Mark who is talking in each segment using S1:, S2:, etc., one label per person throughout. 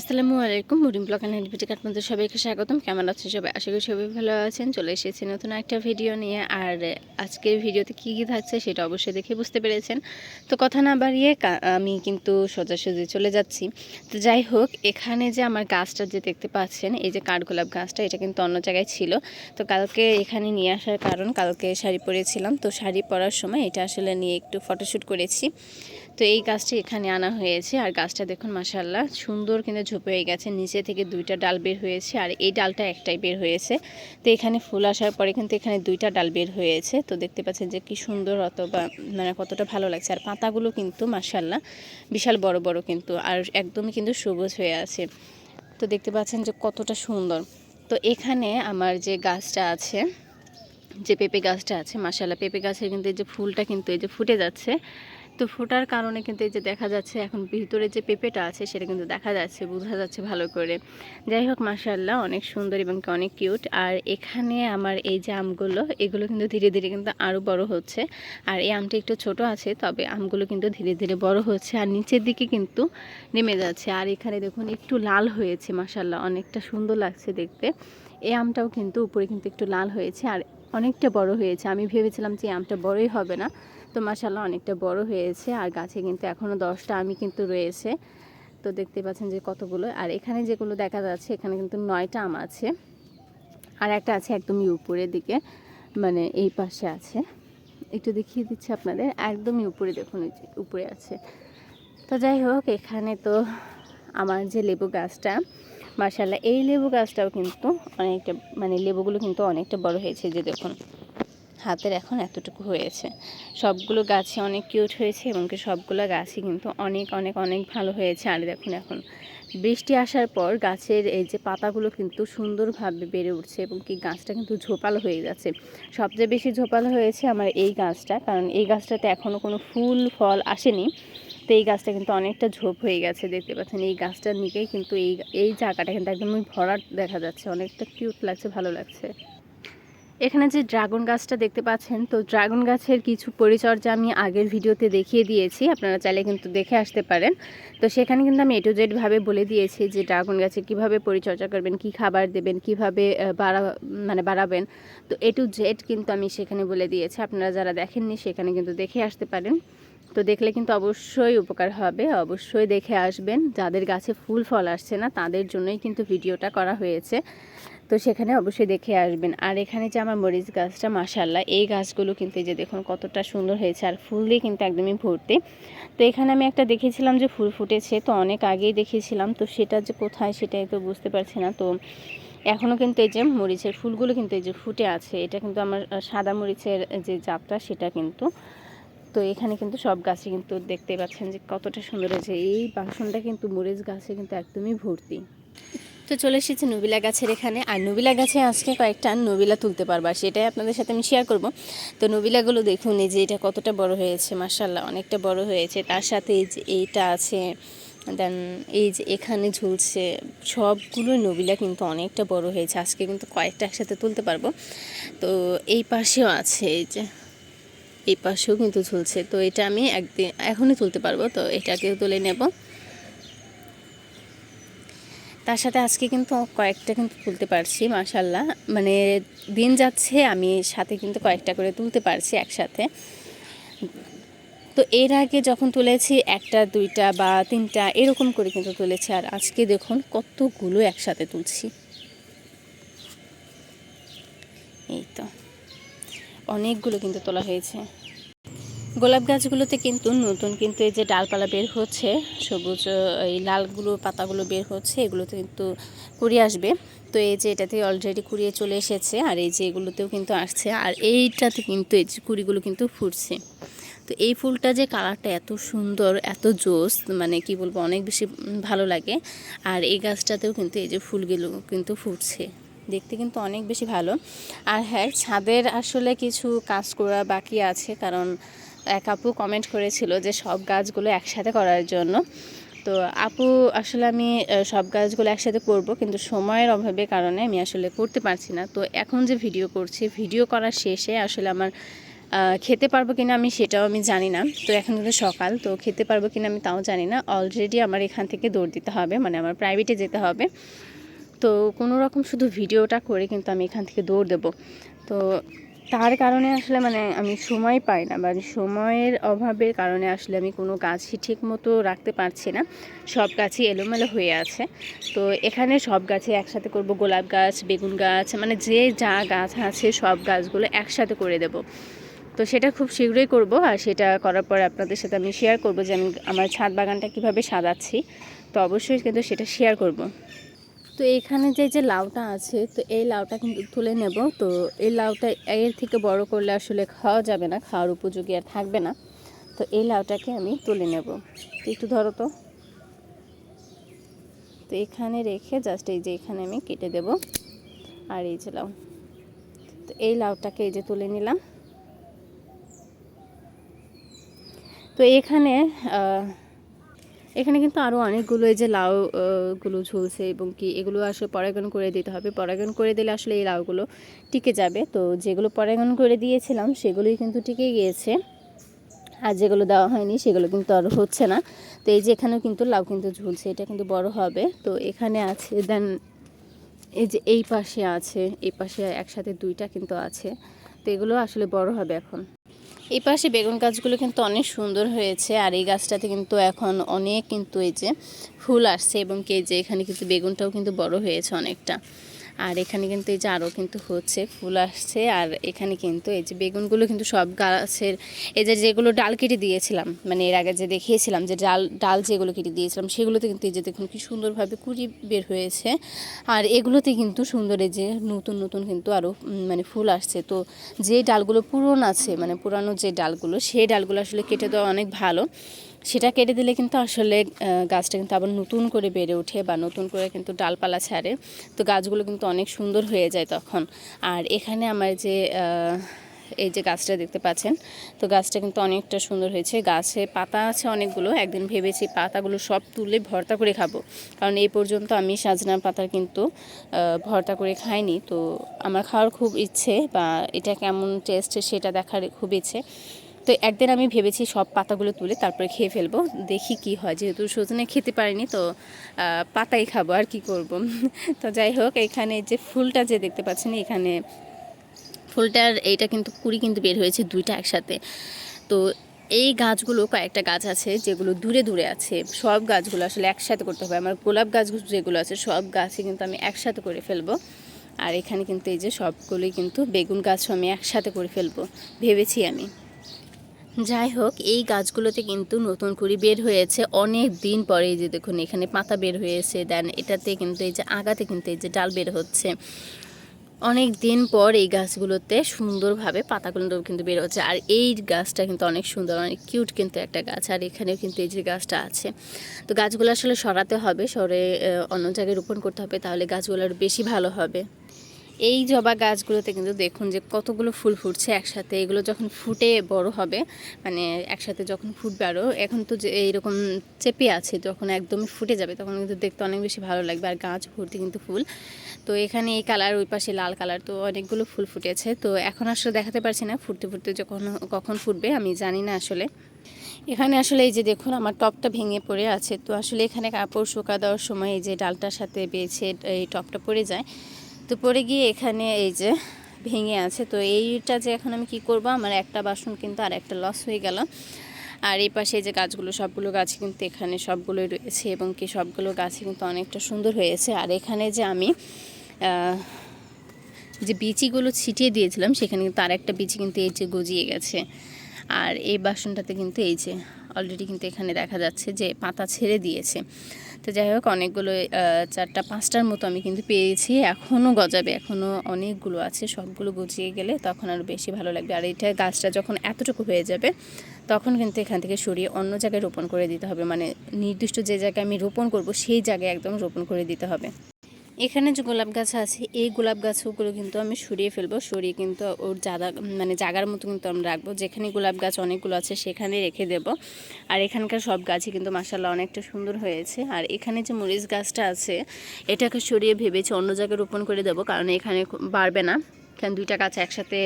S1: আসসালামু আলাইকুম, Murim blog and video আপনাদের সবাইকে স্বাগতম। কেমন আছেন সবাই? আশা করি সবাই ভালো আছেন। চলে এসেছি নতুন একটা ভিডিও নিয়ে। আর আজকের ভিডিওতে কী কী থাকছে সেটা অবশ্যই দেখে বুঝতে পেরেছেন। তো কথা না বাড়িয়ে আমি কিন্তু সোজাসুজি চলে যাচ্ছি। তো যাই হোক, এখানে যে আমার গাছটা যে দেখতে পাচ্ছেন, এই যে কাঠগোলাপ গাছটা, এটা কিন্তু অন্য জায়গায় ছিল। তো কালকে এখানে নিয়ে আসার কারণ, কালকে শাড়ি পরেছিলাম। তো শাড়ি পরার সময় এটা আসলে নিয়ে একটু ফটোশ্যুট করেছি। তো এই গাছটি এখানে আনা হয়েছে। আর গাছটা দেখুন মাসাল্লাহ সুন্দর কিন্তু ঝোপে হয়ে গেছে। নিচে থেকে দুইটা ডাল বের হয়েছে আর এই ডালটা একটাই বের হয়েছে। তো এখানে ফুল আসার পরে কিন্তু এখানে দুইটা ডাল বের হয়েছে। তো দেখতে পাচ্ছেন যে কি সুন্দর অথবা মানে কতটা ভালো লাগছে। আর পাতাগুলো কিন্তু মাসাল্লাহ বিশাল বড় বড় কিন্তু আর একদমই কিন্তু সবুজ হয়ে আছে। তো দেখতে পাচ্ছেন যে কতটা সুন্দর। তো এখানে আমার যে গাছটা আছে, যে পেঁপে গাছটা আছে মাসাল্লাহ পেঁপে গাছের কিন্তু এই যে ফুলটা কিন্তু এই যে ফুটে যাচ্ছে। তো ফোটার কারণে কিন্তু এই যে দেখা যাচ্ছে এখন ভিতরে যে পেঁপেটা আছে সেটা কিন্তু দেখা যাচ্ছে, বোঝা যাচ্ছে ভালো করে। যাই হোক মাসাল্লাহ অনেক সুন্দর এবং অনেক কিউট। আর এখানে আমার এই যে আমগুলো, এগুলো কিন্তু ধীরে ধীরে কিন্তু আরও বড় হচ্ছে। আর এই আমটা একটু ছোট আছে, তবে আমগুলো কিন্তু ধীরে ধীরে বড় হচ্ছে আর নিচের দিকে কিন্তু নেমে যাচ্ছে। আর এখানে দেখুন, একটু লাল হয়েছে মাসাল্লাহ অনেকটা সুন্দর লাগছে দেখতে। এই আমটাও কিন্তু উপরে কিন্তু একটু লাল হয়েছে। আর অনেকটা বড় হয়েছে। আমি ভেবেছিলাম যে আমটা বড়ই হবে না। তো মাসাল্লাহ অনেকটা বড় হয়েছে আর গাছে কিন্তু এখনও দশটা আমি কিন্তু রয়েছে। তো দেখতে পাচ্ছেন যে কতগুলো। আর এখানে যেগুলো দেখা যাচ্ছে, এখানে কিন্তু নয়টা আম আছে। আর একটা আছে একদমই উপরের দিকে মানে এই পাশে আছে। একটু দেখিয়ে দিচ্ছি আপনাদের একদমই উপরে দেখুন উপরে আছে। তো যাই হোক, এখানে তো আমার যে লেবু গাছটা মার্শাল্লাহ এই লেবু গাছটাও কিন্তু অনেকটা মানে লেবুগুলো কিন্তু অনেকটা বড় হয়েছে যে দেখুন, হাতের এখন এতটুকু হয়েছে। সবগুলো গাছে অনেক কিউট হয়েছে এবং কি সবগুলো গাছই কিন্তু অনেক অনেক অনেক ভালো হয়েছে। আর দেখুন এখন, বৃষ্টি আসার পর গাছের এই যে পাতাগুলো কিন্তু সুন্দরভাবে বেড়ে উঠছে এবং কি গাছটা কিন্তু ঝোপালো হয়ে যাচ্ছে। সবচেয়ে বেশি ঝোপালো হয়েছে আমার এই গাছটা, কারণ এই গাছটাতে এখনও কোনো ফুল, ফল আসেনি। তো এই গাছটা কিন্তু অনেকটা ঝোপ হয়ে গেছে, দেখতে পাচ্ছেন। এই গাছটার নিকেই কিন্তু এই এই জায়গাটা কিন্তু একদমই ভরাট দেখা যাচ্ছে। অনেকটা কিউট লাগছে, ভালো লাগছে। এখানে যে ড্রাগন গাছটা দেখতে পাচ্ছেন, তো ড্রাগন গাছের কিছু পরিচর্যা আমি আগের ভিডিওতে দেখিয়ে দিয়েছি, আপনারা চাইলে কিন্তু দেখে আসতে পারেন। তো সেখানে কিন্তু আমি এটু জেডভাবে বলে দিয়েছি যে ড্রাগন গাছে কীভাবে পরিচর্যা করবেন, কি খাবার দেবেন, কীভাবে বাড়া মানে বাড়াবেন। তো এ টু জেড কিন্তু আমি সেখানে বলে দিয়েছি, আপনারা যারা দেখেননি সেখানে কিন্তু দেখে আসতে পারেন। তো দেখলে কিন্তু অবশ্যই উপকার হবে। অবশ্যই দেখে আসবেন। যাদের গাছে ফুল ফল আসছে না, তাদের জন্যই কিন্তু ভিডিওটা করা হয়েছে। তো সেখানে অবশ্যই দেখে আসবেন। আর এখানে যে আমার মরিচ গাছটা মাসাল্লাহ এই গাছগুলো কিন্তু এই যে দেখুন কতটা সুন্দর হয়েছে। আর ফুল দিয়ে কিন্তু একদমই ভর্তি। তো এখানে আমি একটা দেখেছিলাম যে ফুল ফুটেছে, তো অনেক আগেই দেখেছিলাম তো সেটা যে কোথায় সেটাই তো বুঝতে পারছি না। তো এখনও কিন্তু এই যে মরিচের ফুলগুলো কিন্তু এই যে ফুটে আছে, এটা কিন্তু আমার সাদা মরিচের যে জাতটা, সেটা কিন্তু তো এখানে কিন্তু সব গাছে কিন্তু দেখতে পাচ্ছেন যে কতটা সুন্দর হয়েছে। এই বাসনটা কিন্তু মরিচ গাছে কিন্তু একদমই ভর্তি। তো চলে এসেছি নবিলা গাছের এখানে। আর নবিলা গাছে আজকে কয়েকটা নবিলা তুলতে পারবা সেটাই আপনাদের সাথে আমি শেয়ার করব। তো নবিলাগুলো দেখুন, এই যে এটা কতটা বড় হয়েছে মার্শাল্লাহ অনেকটা বড় হয়েছে। তার সাথে এই যে এইটা আছে, দেন এই যে এখানে ঝুলছে, সবগুলো নবিলা কিন্তু অনেকটা বড় হয়েছে। আজকে কিন্তু কয়েকটা একসাথে তুলতে পারব। তো এই পাশেও আছে, এই যে এই পাশেও কিন্তু ঝুলছে। তো এটা আমি একদিন, এখনই তুলতে পারব। তো এটাকেও তুলে নেব। তার সাথে আজকে কিন্তু কয়েকটা কিন্তু তুলতে পারছি মাশাল্লাহ মানে দিন যাচ্ছে, আমি সাথে কিন্তু কয়েকটা করে তুলতে পারছি একসাথে। তো এর আগে যখন তুলেছি, একটা, দুইটা বা তিনটা, এরকম করে কিন্তু তুলেছি। আর আজকে দেখুন কতগুলো একসাথে তুলছি। এই তো। অনেকগুলো কিন্তু তোলা হয়েছে। গোলাপ গাছগুলোতে কিন্তু নতুন কিন্তু এই যে ডালপালা বের হচ্ছে, সবুজ এই লালগুলো, পাতাগুলো বের হচ্ছে, এগুলোতে কিন্তু কুড়িয়ে আসবে। তো এই যে এটাতে অলরেডি কুড়িয়ে চলে এসেছে আর এই যে এগুলোতেও কিন্তু আসছে আর এইটাতে কিন্তু এই যে কুড়িগুলো কিন্তু ফুটছে। তো এই ফুলটা যে কালারটা এত সুন্দর, এত জোস মানে কি বলব, অনেক বেশি ভালো লাগে। আর এই গাছটাতেও কিন্তু এই যে ফুলগুলো কিন্তু ফুটছে। দেখতে কিন্তু অনেক বেশি ভালো। আর হ্যাঁ ছাদের আসলে কিছু কাজ করা বাকি আছে, কারণ এক আপু কমেন্ট করেছিল যে সব গাছগুলো একসাথে করার জন্য। তো আপু, আসলে আমি সব গাছগুলো একসাথে করব, কিন্তু সময়ের অভাবে কারণে আমি আসলে করতে পারছি না। তো এখন যে ভিডিও করছি ভিডিও করার শেষে আসলে আমার খেতে পারব কিনা আমি সেটাও আমি জানি না। তো এখন কিন্তু সকাল, তো খেতে পারব কিনা আমি তাও জানি না। অলরেডি আমার এখান থেকে দৌড় দিতে হবে মানে আমার প্রাইভেটে যেতে হবে। তো কোনো রকম শুধু ভিডিওটা করে কিন্তু আমি এখান থেকে দৌড় দেবো। তো তার কারণে আসলে মানে আমি সময় পাই না মানে সময়ের অভাবের কারণে আসলে আমি কোনো গাছই ঠিক মতো রাখতে পারছি না। সব গাছই এলোমেলো হয়ে আছে। তো এখানে সব গাছে একসাথে করব, গোলাপ গাছ, বেগুন গাছ মানে যে যা গাছ আছে সব গাছগুলো একসাথে করে দেব। তো সেটা খুব শীঘ্রই করব আর সেটা করার পর আপনাদের সাথে আমি শেয়ার করব যে আমি আমার ছাদ বাগানটা কীভাবে সাজাচ্ছি। তো অবশ্যই কিন্তু সেটা শেয়ার করব। তো এখানে যে যে লাউটা আছে, তো এই লাউটা কিন্তু তুলে নেব। তো এই লাউটা এর থেকে বড় করলে আসলে খাওয়া যাবে না, খাওয়ার উপযোগী আর থাকবে না। তো এই লাউটাকে আমি তুলে নেব। একটু ধরো তো। তো এখানে রেখে জাস্ট এই যে এখানে আমি কেটে দেব। আর এই যে লাউ। তো এই লাউটাকে এই যে তুলে নিলাম। তো এখানে এখানে কিন্তু আরও অনেকগুলো এই যে লাউ আহ, গুলো ঝুলছে এবং কি এগুলো আসলে পরাগন করে দিতে হবে। পরাগন করে দিলে আসলে এই লাউগুলো টিকে যাবে। তো যেগুলো পরাগন করে দিয়েছিলাম সেগুলোই কিন্তু টিকে গিয়েছে। আর যেগুলো দেওয়া হয়নি সেগুলো কিন্তু আর হচ্ছে না। তো এই যে এখানেও কিন্তু লাউ কিন্তু ঝুলছে এটা কিন্তু বড় হবে। তো এখানে আছে দেন এই যে এই পাশে আছে এই পাশে একসাথে দুইটা কিন্তু আছে। তো এগুলো আসলে বড় হবে এখন। এই পাশে বেগুন গাছগুলো কিন্তু অনেক সুন্দর হয়েছে, আর এই গাছটাতে কিন্তু এখন অনেক কিন্তু এই যে ফুল আসছে এবং কে যে এখানে কিন্তু বেগুনটাও কিন্তু বড় হয়েছে অনেকটা। আর এখানে কিন্তু এই যে আরও কিন্তু হচ্ছে, ফুল আসছে। আর এখানে কিন্তু এই যে বেগুনগুলো কিন্তু সব গাছের, এই যে যেগুলো ডাল কেটে দিয়েছিলাম মানে এর আগে যে দেখিয়েছিলাম যে ডাল ডাল যেগুলো কেটে দিয়েছিলাম, সেগুলোতে কিন্তু এই যে দেখুন কি সুন্দরভাবে কুড়ি বের হয়েছে। আর এগুলোতে কিন্তু সুন্দর এই যে নতুন নতুন কিন্তু আরও মানে ফুল আসছে। তো যে ডালগুলো পুরনো আছে মানে পুরানো যে ডালগুলো, সেই ডালগুলো আসলে কেটে দেওয়া অনেক ভালো। সেটা কেটে দিলে কিন্তু আসলে গাছটা কিন্তু আবার নতুন করে বেড়ে ওঠে বা নতুন করে কিন্তু ডালপালা ছাড়ে। তো গাছগুলো কিন্তু অনেক সুন্দর হয়ে যায় তখন। আর এখানে আমার যে এই যে গাছটা দেখতে পাচ্ছেন, তো গাছটা কিন্তু অনেকটা সুন্দর হয়েছে। গাছে পাতা আছে অনেকগুলো, একদিন ভেবেছি পাতাগুলো সব তুলে ভর্তা করে খাব। কারণ এই পর্যন্ত আমি সাজনা পাতার কিন্তু ভর্তা করে খাইনি। তো আমার খাওয়ার খুব ইচ্ছে বা এটা কেমন টেস্ট সেটা দেখার খুব ইচ্ছে। তো একদিন আমি ভেবেছি সব পাতাগুলো তুলে তারপরে খেয়ে ফেলব, দেখি কি হয়। যেহেতু সজনে খেতে পারিনি তো পাতাই খাব, আর কি করব? তো যাই হোক, এখানে যে ফুলটা যে দেখতে পাচ্ছেন, এখানে ফুলটার এইটা কিন্তু কুড়ি কিন্তু বের হয়েছে দুইটা একসাথে। তো এই গাছগুলো, কয়েকটা গাছ আছে যেগুলো দূরে দূরে আছে, সব গাছগুলো আসলে একসাথে করতে হবে। আমার গোলাপ গাছ যেগুলো আছে, সব গাছই কিন্তু আমি একসাথে করে ফেলব। আর এখানে কিন্তু এই যে সবগুলোই কিন্তু বেগুন গাছও আমি একসাথে করে ফেলব, ভেবেছি আমি। যাই হোক, এই গাছগুলোতে কিন্তু নতুন কুড়ি বের হয়েছে অনেক দিন পরে। যে দেখুন, এখানে পাতা বের হয়েছে। দেন এটাতে কিন্তু এই যে আগাতে কিন্তু এই যে ডাল বের হচ্ছে। অনেক দিন পর এই গাছগুলোতে সুন্দরভাবে পাতাগুলো কিন্তু বের হচ্ছে। আর এই গাছটা কিন্তু অনেক সুন্দর, অনেক কিউট কিন্তু একটা গাছ। আর এখানেও কিন্তু এই যে গাছটা আছে। তো গাছগুলো আসলে সরাতে হবে, সরে অন্য জায়গায় রোপণ করতে হবে, তাহলে গাছগুলো আরও বেশি ভালো হবে। এই জবা গাছগুলোতে কিন্তু দেখুন যে কতগুলো ফুল ফুটছে একসাথে। এগুলো যখন ফুটে বড় হবে মানে একসাথে যখন ফুটবে আরও এখন তো যে এইরকম চেপে আছে, যখন একদমই ফুটে যাবে, তখন কিন্তু দেখতে অনেক বেশি ভালো লাগবে। আর গাছ ভর্তি কিন্তু ফুল। তো এখানে এই কালার, ওই পাশে লাল কালার, তো অনেকগুলো ফুল ফুটেছে। তো এখন আসলে দেখাতে পারছি না ফুটতে ফুটতে যখন, কখন ফুটবে, আমি জানি না আসলে। এখানে আসলে এই যে দেখুন, আমার টপটা ভেঙে পড়ে আছে। তো আসলে এখানে কাপড় শুকা দেওয়ার সময় এই যে ডালটার সাথে বেছে এই টপটা পড়ে যায়। তো পরে গিয়ে এখানে এই যে ভেঙে আছে। তো এইটা যে এখন আমি কি করব? আমার একটা বাসন কিন্তু আর একটা লস হয়ে গেল। আর এই পাশে যে গাছগুলো, সবগুলো গাছ কিন্তু এখানে সবগুলোই রয়েছে এবং কি সবগুলো গাছই কিন্তু অনেকটা সুন্দর হয়েছে। আর এখানে যে আমি যে বিচিগুলো ছিটিয়ে দিয়েছিলাম, সেখানে কিন্তু আর একটা বিচি কিন্তু এই যে গজিয়ে গেছে। আর এই বাসনটাতে কিন্তু এই যে অলরেডি কিন্তু এখানে দেখা যাচ্ছে যে পাতা ছেড়ে দিয়েছে। তো যাই হোক, অনেকগুলো চারটা, পাঁচটার মতো আমি কিন্তু পেয়েছি। এখনও গজাবে এখনও অনেকগুলো আছে, সবগুলো গজিয়ে গেলে তখন আরও বেশি ভালো লাগবে। আর এটা গাছটা যখন এতটুকু হয়ে যাবে, তখন কিন্তু এখান থেকে সরিয়ে অন্য জায়গায় রোপণ করে দিতে হবে। মানে নির্দিষ্ট যে জায়গায় আমি রোপণ করব, সেই জায়গায় একদম রোপণ করে দিতে হবে। এখানে যে গোলাপ গাছ আছে, এই গোলাপ গাছগুলো কিন্তু আমি সরিয়ে ফেলব, সরিয়ে কিন্তু ওর জাদা মানে জাগার মতো কিন্তু আমরা রাখব। যেখানে গোলাপ গাছ অনেকগুলো আছে, সেখানে রেখে দেব। আর এখানকার সব গাছই কিন্তু মাসাল্লাহ অনেকটা সুন্দর হয়েছে। আর এখানে যে মরিচ গাছটা আছে, এটাকে সরিয়ে ভেবেছি অন্য জায়গায় রোপণ করে দেবো, কারণ এখানে বাড়বে না। কারণ দুইটা গাছ একসাথে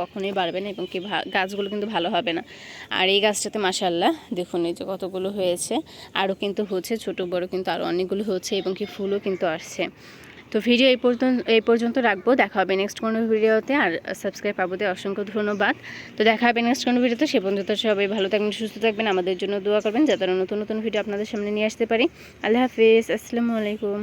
S1: কখনোই বাড়বে না এবং কি গাছগুলো কিন্তু ভালো হবে না। আর এই গাছটাতে মাসাল্লাহ দেখুন এই যে কতগুলো হয়েছে। আরও কিন্তু হচ্ছে, ছোট বড় কিন্তু আরও অনেকগুলো হচ্ছে এবং কি ফুলও কিন্তু আসছে। তো ভিডিও এই পর্যন্ত এই পর্যন্ত রাখব। দেখা হবে নেক্সট কোনো ভিডিওতে আর সাবস্ক্রাইব পাবোতে অসংখ্য ধন্যবাদ। তো দেখা হবে নেক্সট কোনো ভিডিওতে সে পর্যন্ত সবাই ভালো থাকবেন, সুস্থ থাকবেন। আমাদের জন্য দোয়া করবেন, যাতে নতুন নতুন ভিডিও আপনাদের সামনে নিয়ে আসতে পারি। আল্লাহ হাফিজ। আসসালামু আলাইকুম।